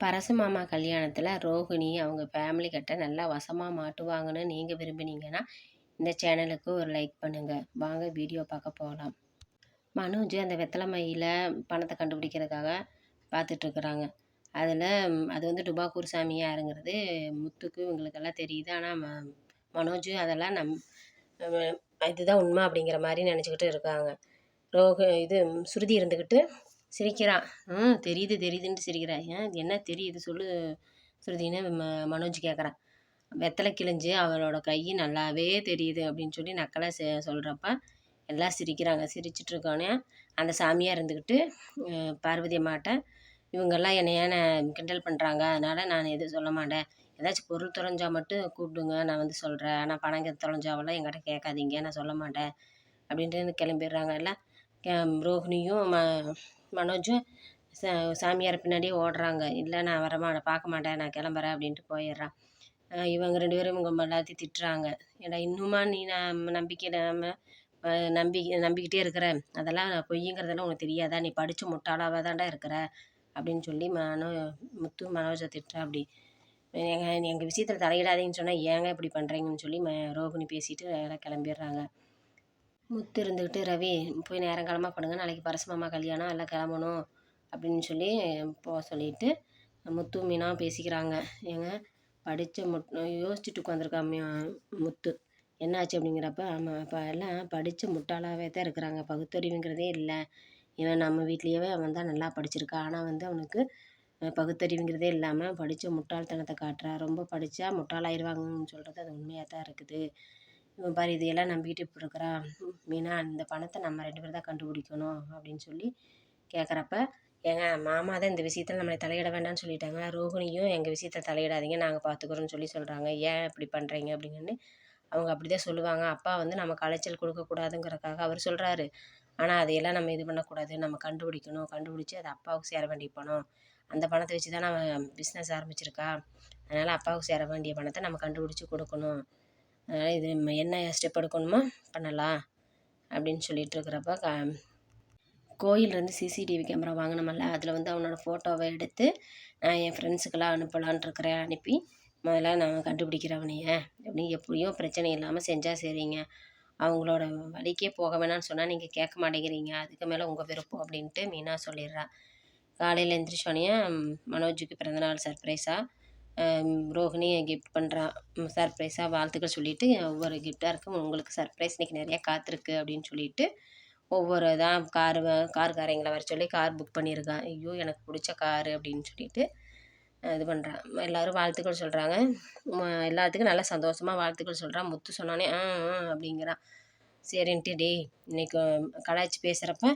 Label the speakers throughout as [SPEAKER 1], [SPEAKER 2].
[SPEAKER 1] பரசு மாமா கல்யாணத்தில் ரோகிணி அவங்க ஃபேமிலி கிட்ட நல்லா வசமாக மாட்டுவாங்கன்னு நீங்கள் விரும்பினீங்கன்னா இந்த சேனலுக்கு ஒரு லைக் பண்ணுங்கள் வாங்க வீடியோ பார்க்க போகலாம் மனோஜ் அந்த வெத்தலை மையில் பணத்தை கண்டுபிடிக்கிறதுக்காக பார்த்துட்ருக்குறாங்க அதில் அது வந்து டுபாக்கூர் சாமியாருங்கிறது முத்துக்கு இவங்களுக்கெல்லாம் தெரியுது. ஆனால் ம மனோஜ் அதெல்லாம் நம் இதுதான் உண்மை அப்படிங்கிற மாதிரி நினச்சிக்கிட்டு இருக்காங்க. ரோக இது சுருதி இருந்துக்கிட்டு சிரிக்கிறான். ம் தெரியுது தெரியுதுன்ட்டு சிரிக்கிறான். ஏன் இது என்ன தெரியுது? சொல்லு சுருதின்னு ம மனோஜ் கேட்குறான் வெத்தலை கிழிஞ்சு அவளோட கை நல்லாவே தெரியுது அப்படின்னு சொல்லி நக்கலாக செ சொல்கிறப்ப எல்லாம் சிரிக்கிறாங்க. சிரிச்சிட்டு இருக்கோன்னே அந்த சாமியாக இருந்துக்கிட்டு பார்வதி அம்மாட்ட இவங்கெல்லாம் என்னை ஏன் கிண்டல் பண்ணுறாங்க அதனால் நான் எதுவும் சொல்ல மாட்டேன். ஏதாச்சும் பொருள் தொலைஞ்சால் மட்டும் கூப்பிடுங்க நான் வந்து சொல்கிறேன் ஆனால் பணம் கெத்து தொலைஞ்சாவெல்லாம் என்கிட்ட கேட்காதீங்க. நான் சொல்ல மாட்டேன். அப்படின்ட்டு கிளம்பிடுறாங்க எல்லாம். கே- ரோஹிணியும் ம மனோஜும் சா சாமியார் பின்னாடியே ஓடுறாங்க. இல்லை நான் வரமாட்டேன் பார்க்க மாட்டேன் நான் கிளம்புறேன் அப்படின்ட்டு போயிடுறான். இவங்க ரெண்டு பேரும் இவங்க எல்லாத்தையும் திட்டுறாங்க. ஏடா இன்னுமா நீ நம்ம நம்பிக்கை நம்ம நம்பி நம்பிக்கிட்டே இருக்கிற? அதெல்லாம் பொய்யுங்கிறதெல்லாம் உனக்கு தெரியாதா? நீ படித்து முட்டாளாவாக தான்டா இருக்கிற? அப்படின்னு சொல்லி மனோ முத்து மனோஜை திட்டுறா அப்படி. எங்கள் எங்கள் விஷயத்தில் தலையிடாதீங்கன்னு சொன்னால் ஏங்க இப்படி பண்ணுறீங்கன்னு சொல்லி ம ரோகிணி பேசிட்டு எல்லாம் கிளம்பிடுறாங்க. முத்து இருந்துக்கிட்டு ரவி போய் நேரங்காலமாக பண்ணுங்க நாளைக்கு பரசுமாமா கல்யாணம். எல்லாம் கிளம்பணும். அப்படின்னு சொல்லி போக சொல்லிட்டு முத்து மீனாக பேசிக்கிறாங்க. ஏங்க படித்த முட் யோசிச்சுட்டு உட்காந்துருக்கா முத்து. என்னாச்சு அப்படிங்கிறப்ப ஆமாம் இப்போ எல்லாம் படித்த முட்டாளாகவே தான் இருக்கிறாங்க. பகுத்தறிவுங்கிறதே இல்லை. இவன் நம்ம வீட்லேயே அவன் தான் நல்லா படிச்சிருக்கான் ஆனால் வந்து அவனுக்கு பகுத்தறிவுங்கிறதே இல்லாமல் படித்த முட்டாள்தனத்தை காட்டுறா. ரொம்ப படித்தா முட்டாளாயிருவாங்கன்னு சொல்கிறது அது உண்மையாக தான் இருக்குது. பாரு இதையெல்லாம் நம்பிக்கிட்டு இப்படி இருக்கிறா மீனா இந்த பணத்தை நம்ம ரெண்டு பேரும் தான் கண்டுபிடிக்கணும் அப்படின்னு சொல்லி கேட்குறப்ப ஏங்க மாமா தான் இந்த விஷயத்தில் நம்மளை தலையிட வேண்டாம்னு சொல்லிட்டாங்க. ரோகிணியும் எங்கள் விஷயத்தை தலையிடாதீங்க நாங்கள் பார்த்துக்குறோன்னு சொல்லி சொல்கிறாங்க ஏன் இப்படி பண்ணுறீங்க அப்படின்னு அவங்க அப்படி தான் சொல்லுவாங்க. அப்பா வந்து நமக்கு அலைச்சல் கொடுக்கக்கூடாதுங்கிறதுக்காக அவர் சொல்கிறாரு ஆனால் அதையெல்லாம் நம்ம இது பண்ணக்கூடாது. நம்ம கண்டுபிடிக்கணும். கண்டுபிடிச்சி அது அப்பாவுக்கு சேர வேண்டிய பணம். அந்த பணத்தை வச்சு தான் நம்ம பிஸ்னஸ் ஆரம்பிச்சிருக்கா. அதனால் அப்பாவுக்கு சேர வேண்டிய பணத்தை நம்ம கண்டுபிடிச்சி கொடுக்கணும். அதனால் இது நம்ம என்ன ஸ்டெப் எடுக்கணுமோ பண்ணலாம் அப்படின்னு சொல்லிட்டு இருக்கிறப்ப க கோயிலேருந்து சிசிடிவி கேமரா வாங்கினோமல்ல அதில் வந்து அவனோட ஃபோட்டோவை எடுத்து நான் என் ஃப்ரெண்ட்ஸுக்கெல்லாம் அனுப்பலான்ட்ருக்கிறேன் அனுப்பி முதல்ல நான் கண்டுபிடிக்கிறவனைய அப்படி எப்படியும் பிரச்சனை இல்லாமல் செஞ்சால் சரிங்க. அவங்களோட வழிக்கே போக வேணாம்னு சொன்னால் நீங்கள் கேட்க மாட்டேங்கிறீங்க. அதுக்கு மேலே உங்கள் விருப்பம் அப்படின்ட்டு மீனா சொல்லிடுறா. காலையில் எந்திரிச்சோடனே மனோஜுக்கு பிறந்தநாள் சர்ப்ரைஸாக ரோஹிணி கிஃப்ட் பண்ணுறா சர்ப்ரைஸாக வாழ்த்துக்கள் சொல்லிவிட்டு ஒவ்வொரு கிஃப்டாக இருக்கும். உங்களுக்கு சர்ப்ரைஸ் இன்றைக்கி நிறையா காத்திருக்கு அப்படின்னு சொல்லிட்டு ஒவ்வொரு இதாக காரு கார்காரங்களை வர சொல்லி கார் புக் பண்ணியிருக்கான் ஐயோ எனக்கு பிடிச்ச காரு அப்படின்னு சொல்லிட்டு இது பண்ணுறான் எல்லோரும் வாழ்த்துக்கள் சொல்கிறாங்க எல்லாத்துக்கும் நல்லா சந்தோஷமாக வாழ்த்துக்கள் சொல்கிறான் முத்து சொன்னானே ஆ ஆ அப்படிங்கிறான் சரின்ட்டு டேய் இன்னைக்கு கலாய்ச்சி பேசுகிறப்ப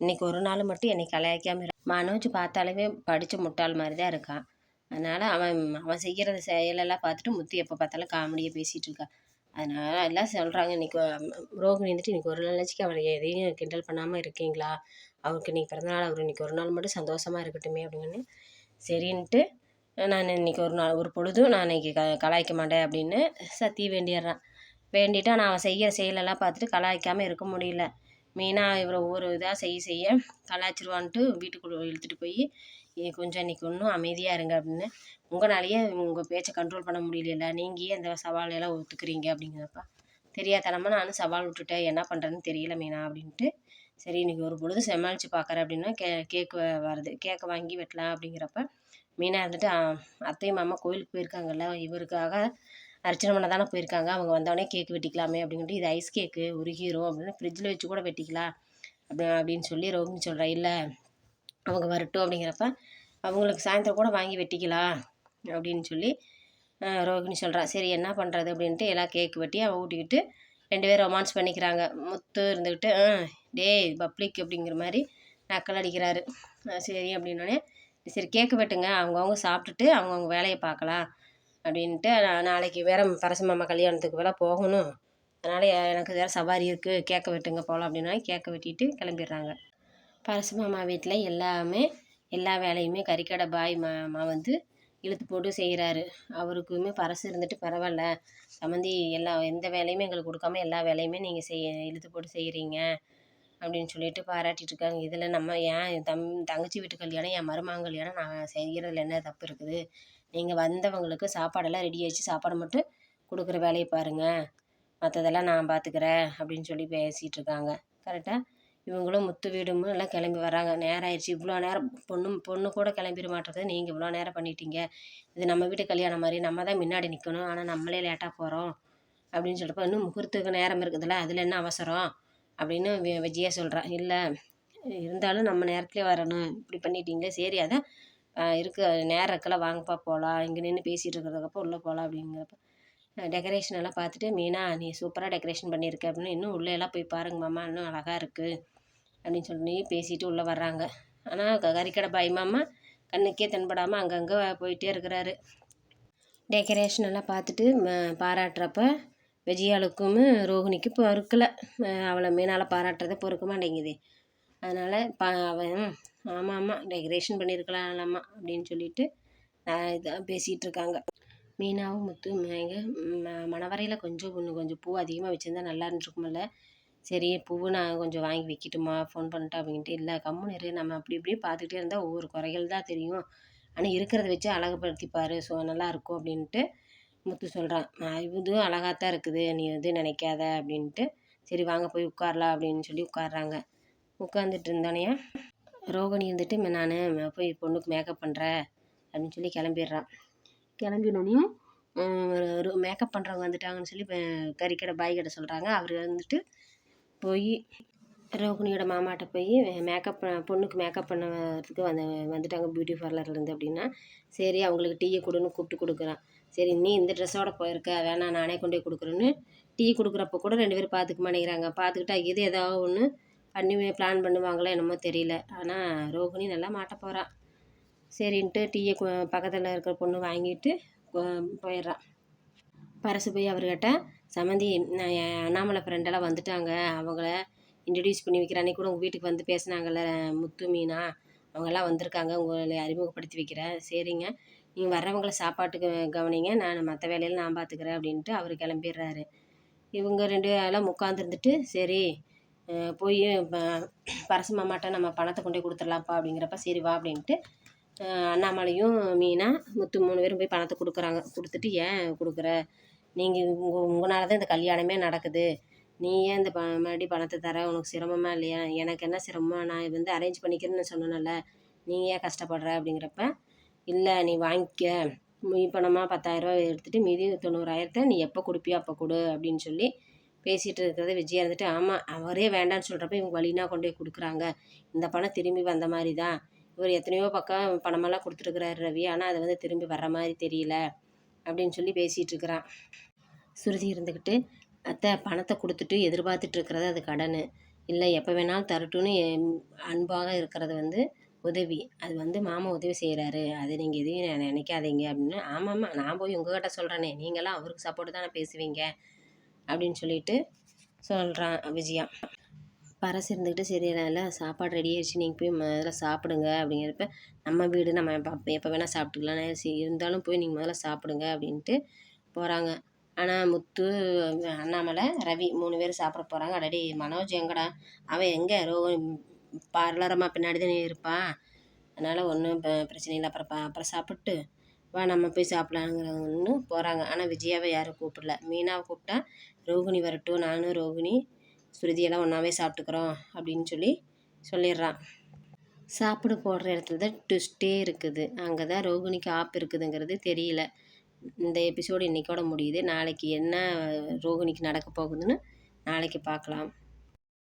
[SPEAKER 1] இன்னைக்கு ஒரு நாள் மட்டும் என்னை கலாய்க்காம மனோஜ் பார்த்தாலுமே படித்த முட்டாள் மாதிரி தான் இருக்கான் அதனால் அவன் அவன் செய்கிற செயலெல்லாம் பார்த்துட்டு முத்து எப்போ பார்த்தாலும் காமெடியாக பேசிகிட்டு இருக்கான் அதனால் எல்லாம் சொல்கிறாங்க இன்றைக்கி ரோகிணி வந்துட்டு இன்றைக்கி ஒரு நாளைக்கு அவனை எதையும் கிண்டல் பண்ணாமல் இருக்கீங்களா? அவருக்கு இன்றைக்கி பிறந்தநாள் அவர் இன்றைக்கி ஒரு நாள் மட்டும் சந்தோஷமாக இருக்கட்டுமே அப்படின்னு சரின்ட்டு நான் இன்றைக்கி ஒரு நாள் ஒரு பொழுதும் நான் இன்றைக்கி க கலாய்க்க மாட்டேன் அப்படின்னு சத்தி வேண்டிடுறான். வேண்டிட்டு ஆனால் அவன் செய்கிற செயலெல்லாம் பார்த்துட்டு கலாய்க்காமல் இருக்க முடியல. மெயினாக இவரை ஒவ்வொரு இதாக செய்ய செய்ய கலாய்ச்சிருவான்ட்டு வீட்டுக்குள்ளே இழுத்துட்டு போய் கொஞ்சம் இன்றைக்கி ஒன்றும் அமைதியாக இருங்க அப்படின்னு. உங்களாலேயே உங்கள் பேச்சை கண்ட்ரோல் பண்ண முடியல நீங்கள் ஏன் இந்த சவாலையெல்லாம் ஒத்துக்கிறீங்க? அப்படிங்கிறப்ப தெரியாதனமாக நானும் சவால் விட்டுட்டேன். என்ன பண்ணுறதுன்னு தெரியல மீனா அப்படின்ட்டு. சரி இன்றைக்கி ஒரு பொழுது சமாளித்து பார்க்குறேன் அப்படின்னா கே கேக்கு வருது. கேக்கை வாங்கி வெட்டலாம் அப்படிங்கிறப்ப மீனா இருந்துட்டு அத்தையும் மாமா கோயிலுக்கு போயிருக்காங்கல்ல இவருக்காக அர்ச்சனை பண்ண தானே போயிருக்காங்க. அவங்க வந்தோடனே கேக் வெட்டிக்கலாமே அப்படின்ட்டு இது ஐஸ் கேக்கு உருகிரும். அப்படின்னு ஃப்ரிட்ஜில் வச்சு கூட வெட்டிக்கலாம். அப்படி அப்படின்னு சொல்லி ரோஹினி சொல்கிறா இல்லை அவங்க வரட்டும். அப்படிங்கிறப்ப அவங்களுக்கு சாயந்தரம் கூட வாங்கி வெட்டிக்கலாம். அப்படின்னு சொல்லி ரோஹினி சொல்கிறா சரி என்ன பண்ணுறது அப்படின்ட்டு எல்லாம் கேக் வெட்டி அவன் ஊட்டிக்கிட்டு ரெண்டு பேரும் ரொமான்ஸ் பண்ணிக்கிறாங்க. முத்து இருந்துக்கிட்டு "ஆ, டேய் பப்ளிக் அப்படிங்கிற மாதிரி நக்கல் அடிக்கிறாரு. சரி அப்படின்னோடனே சரி கேக்கு வெட்டுங்க. அவங்கவுங்க சாப்பிட்டுட்டு அவங்கவுங்க வேலையை பார்க்கலாம். அப்படின்ட்டு நான் நாளைக்கு வேற பரசுமாமா கல்யாணத்துக்கு வேலை போகணும். அதனால் எனக்கு வேறு சவாரி இருக்குது கேட்க வெட்டுங்க போகலாம் அப்படின்னா கேட்க வெட்டிட்டு கிளம்பிடுறாங்க. பரசு மாமா வீட்டில் எல்லாமே எல்லா வேலையுமே கறிக்கடை பாய் மாமா வந்து இழுத்து போட்டு செய்கிறாரு அவருக்குமே பரசு இருந்துட்டு பரவாயில்ல. சம்மந்தி எல்லா எந்த வேலையுமே எங்களுக்கு கொடுக்காம எல்லா வேலையுமே நீங்கள் செய்ய இழுத்து போட்டு செய்கிறீங்க அப்படின்னு சொல்லிட்டு பாராட்டிட்டு இருக்காங்க. இதில் நம்ம ஏன் தம் தங்கச்சி வீட்டு கல்யாணம் என் மருமகன் கல்யாணம் நான் செய்கிறதுல என்ன தப்பு இருக்குது? நீங்கள் வந்தவங்களுக்கு சாப்பாடெல்லாம் ரெடி ஆகிடுச்சு சாப்பாடு மட்டும் கொடுக்குற வேலையை பாருங்கள் மற்றதெல்லாம் நான் பார்த்துக்கிறேன் அப்படின்னு சொல்லி பேசிகிட்டு இருக்காங்க. கரெக்டாக இவங்களும் முத்து வீடும் எல்லாம் கிளம்பி வராங்க நேரம் ஆயிடுச்சு. இவ்வளோ நேரம் பொண்ணு பொண்ணு கூட கிளம்பிட மாட்டேறது நீங்கள் இவ்வளோ நேரம் பண்ணிட்டீங்க. இது நம்ம வீட்டு கல்யாணம் மாதிரி. நம்ம தான் முன்னாடி நிற்கணும் ஆனால் நம்மளே லேட்டாக போகிறோம் அப்படின்னு சொல்லிட்டு இன்னும் முகூர்த்துக்கு நேரம் இருக்குதுல்ல. அதில் என்ன அவசரம்? அப்படின்னு வி விஜயா சொல்கிறான் இல்லை இருந்தாலும் நம்ம நேரத்துலேயே வரணும். இப்படி பண்ணிட்டீங்களே. சரி அதை இருக்க. நேரம் இருக்கலாம். வாங்கப்பா போகலாம் இங்கே நின்று பேசிகிட்டு இருக்கிறதுக்கப்போ உள்ளே போகலாம் அப்படிங்கிறப்ப. டெக்கரேஷன் எல்லாம் பார்த்துட்டு மீனா நீ சூப்பராக டெக்கரேஷன் பண்ணியிருக்க அப்படின்னு இன்னும் உள்ளே எல்லாம் போய் பாருங்க மாமா இன்னும் அழகாக இருக்குது அப்படின்னு சொல்லி பேசிட்டு உள்ளே வர்றாங்க. ஆனால் கறிக்கடை பாய் மாமா கண்ணுக்கே தென்படாமல் அங்கங்கே போயிட்டே இருக்கிறாரு. டெக்கரேஷன் எல்லாம் பார்த்துட்டு பாராட்டுறப்ப விஜயாளுக்கும் ரோஹிணிக்கும் பொறுக்கலை. அவளை மீனால் பாராட்டுறதை பொறுக்க மாட்டேங்குது. அதனால் பா அவன் ஆமாம் ஆமாம் டெக்கரேஷன் பண்ணியிருக்கலாம்லாமா அப்படின்னு சொல்லிட்டு இதாக பேசிகிட்டு இருக்காங்க. மீனாவும் முத்து மேங்க மணவரையில் கொஞ்சம் இன்னும் கொஞ்சம் பூ அதிகமாக வச்சுருந்தா நல்லா இருந்துருக்குமில்ல சரி பூவு நான் கொஞ்சம் வாங்கி வைக்கட்டுமா? ஃபோன் பண்ணிட்டேன் அப்படின்ட்டு இல்லை கம்முன்னு இரு. நம்ம அப்படி இப்படி பார்த்துக்கிட்டே இருந்தால் ஒவ்வொரு குறைகள் தான் தெரியும். ஆனால் இருக்கிறத வச்சு அழகுபடுத்திப்பார் ஸோ நல்லாயிருக்கும் அப்படின்ட்டு முத்து சொல்கிறான் இதுவும் அழகாக தான் இருக்குது. நீ எதுவும் நினைக்காத அப்படின்ட்டு. சரி வாங்க போய் உட்காரலாம் அப்படின்னு சொல்லி உட்காடுறாங்க உட்காந்துட்டு இருந்தோடனே ரோகிணி இருந்துட்டு நான் போய் பொண்ணுக்கு மேக்கப் பண்ணுறேன் அப்படின்னு சொல்லி கிளம்பிடுறான். கிளம்பினோடனையும் மேக்கப் பண்ணுறவங்க வந்துட்டாங்கன்னு சொல்லி கறிக்கடை பாய் கடை சொல்கிறாங்க அவர் வந்துட்டு போய் ரோகிணியோட மாமாட்ட போய் மேக்கப் பொண்ணுக்கு மேக்கப் பண்ணுறதுக்கு வந்து வந்துட்டாங்க பியூட்டி பார்லர்லேருந்து அப்படின்னா சரி அவங்களுக்கு டீயை கொடுன்னு கூப்பிட்டு கொடுக்குறான். சரி நீ இந்த ட்ரெஸ்ஸோட போயிருக்க வேணாம் நானே கொண்டு போய் கொடுக்குறேன்னு டீ கொடுக்குறப்ப கூட ரெண்டு பேரும் பார்த்துக்க மாட்டேங்கிறாங்க. பார்த்துக்கிட்டா இது ஏதாவது ஒன்று பண்ணி பிளான் பண்ணுவாங்களோ என்னமோ தெரியல. ஆனால் ரோகிணி நல்லா மாட்ட போகிறான் சரின்ட்டு டீயை பக்கத்தில் இருக்கிற பொண்ணு வாங்கிட்டு போயிடுறான் பரசு போய் அவர்கிட்ட சம்மந்தி நான் என் அண்ணாமலை ஃப்ரெண்டெல்லாம் வந்துட்டாங்க. அவங்கள இன்ட்ரடியூஸ் பண்ணி வைக்கிறேன் அன்றைக்கி கூட உங்கள் வீட்டுக்கு வந்து பேசினாங்கல்ல முத்து மீனா? அவங்கெல்லாம் வந்திருக்காங்க. உங்களை அறிமுகப்படுத்தி வைக்கிறேன் சரிங்க. நீங்கள் வர்றவங்களை சாப்பாட்டுக்கு கவனிங்க. நான் மற்ற வேலையில் நான் பார்த்துக்கிறேன் அப்படின்ட்டு அவர் கிளம்பிடுறாரு. இவங்க ரெண்டு எல்லாம் உட்காந்துருந்துட்டு சரி போய் பரசு மாமாட்ட நம்ம பணத்தை கொண்டு போய் கொடுத்துடலாம்ப்பா அப்படிங்கிறப்ப சரி வா அப்படின்ட்டு அண்ணாமலையும் மீனா முத்து மூணு பேரும் போய் பணத்தை கொடுக்குறாங்க. கொடுத்துட்டு ஏன் கொடுக்குற? நீங்கள் உங்கள் உங்களால் தான் இந்த கல்யாணமே நடக்குது. நீ ஏன் இந்த ப மறுபடி பணத்தை தர? உனக்கு சிரமமாக இல்லையா? எனக்கு என்ன சிரமம்? நான் வந்து அரேஞ்ச் பண்ணிக்கிறேன்னு சொன்னேன்ல. நீ ஏன் கஷ்டப்படுற? அப்படிங்கிறப்ப இல்லை நீ வாங்கிக்க. பணமாக பத்தாயிரரூவா எடுத்துகிட்டு மீதி தொண்ணூறாயிரத்தை நீ எப்போ கொடுப்பியோ அப்போ கொடு. அப்படின்னு சொல்லி பேசிகிட்டு இருக்கிறத விஜயா இருந்துட்டு ஆமாம் அவரே வேண்டான்னு சொல்கிறப்ப இவங்க வழினா கொண்டு போய் கொடுக்குறாங்க. இந்த பணம் திரும்பி வந்த மாதிரி தான் இவர் எத்தனையோ பக்கம் பணமெல்லாம் கொடுத்துருக்குறாரு ரவி. ஆனால் அது வந்து திரும்பி வர்ற மாதிரி தெரியல அப்படின்னு சொல்லி பேசிகிட்டு இருக்கிறான் சுருதி இருந்துக்கிட்டு அத்தை பணத்தை கொடுத்துட்டு எதிர்பார்த்துட்டு இருக்கிறது அது கடன். இல்லை எப்போ வேணாலும் தரட்டும்னு அன்பாக இருக்கிறது வந்து உதவி. அது வந்து மாமா உதவி செய்கிறாரு அது நீங்கள் எதையும் நினைக்காதீங்க. அப்படின்னு ஆமாம் நான் போய் உங்ககிட்ட சொல்கிறேனே நீங்களாம் அவருக்கு சப்போர்ட்டு தானே பேசுவீங்க. அப்படின்னு சொல்லிட்டு சொல்கிறான் விஜயா. பரசு இருந்துக்கிட்டு சரி எல்லாம் சாப்பாடு ரெடி ஆயிடுச்சு. நீங்கள் போய் முதல்ல சாப்பிடுங்க அப்படிங்கிறப்ப நம்ம வீடு நம்ம எப்போ வேணால் சாப்பிட்டுக்கலாம். இருந்தாலும் போய் நீங்கள் முதல்ல சாப்பிடுங்க அப்படின்ட்டு போகிறாங்க ஆனால் முத்து அண்ணாமலை ரவி மூணு பேர் சாப்பிட போகிறாங்க அடடி மனோஜ் எங்கடா? அவன் எங்கே? ரோ பார்லரமாக பின்னாடி தானே இருப்பான் அதனால் ஒன்றும் பிரச்சனை இல்லை. அப்புறம் பா அப்புறம் சாப்பிட்டு வா நம்ம போய் சாப்பிட்லாங்கிறவங்கன்னு போகிறாங்க ஆனால் விஜயாவை யாரும் கூப்பிடல. மீனாவை கூப்பிட்டா ரோகிணி வரட்டும் நானும் ரோகிணி ஸ்ருதியெல்லாம் ஒன்றாவே சாப்பிட்டுக்குறோம் அப்படின்னு சொல்லி சொல்லிடுறான். சாப்பிட போடுற இடத்துல தான் ட்விஸ்ட்டே இருக்குது. அங்கே தான் ரோகிணிக்கு ஆப் இருக்குதுங்கிறது தெரியல. இந்த எபிசோடு இன்றைக்கோட முடியுது. நாளைக்கு என்ன ரோகிணிக்கு நடக்க போகுதுன்னு நாளைக்கு பார்க்கலாம்.